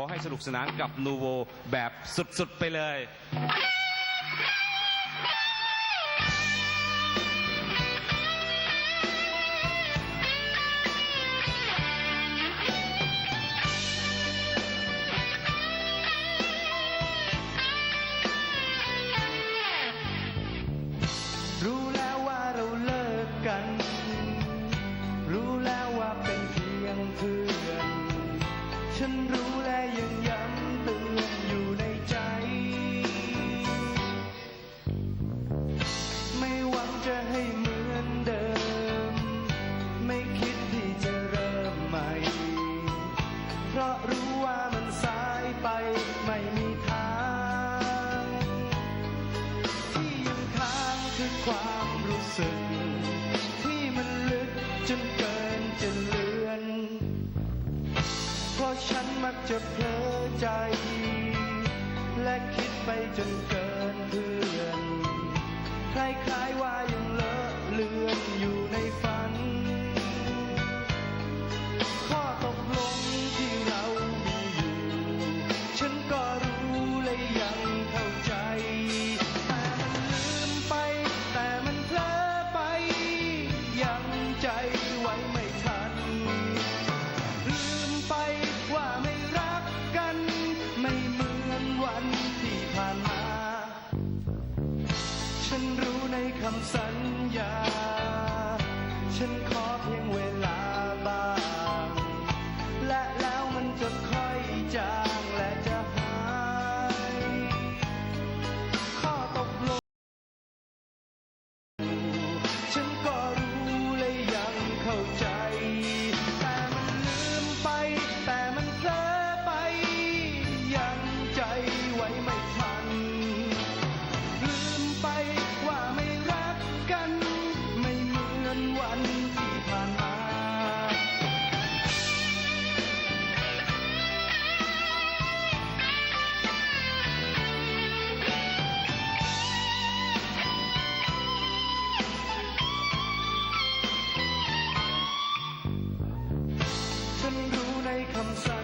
อให้สนุกสนานกับนูโวแบบสุดๆไปเลยรู้แล้ ความรู้สึก ที่มันลึกจนเกินจะเลือน เพราะฉันมักจะเผลอใจ และคิดไปจนเกินเพื่อน คล้ายๆว่ายังเลอะเลือนอยู่ใน คำสัญญา I'm sorry.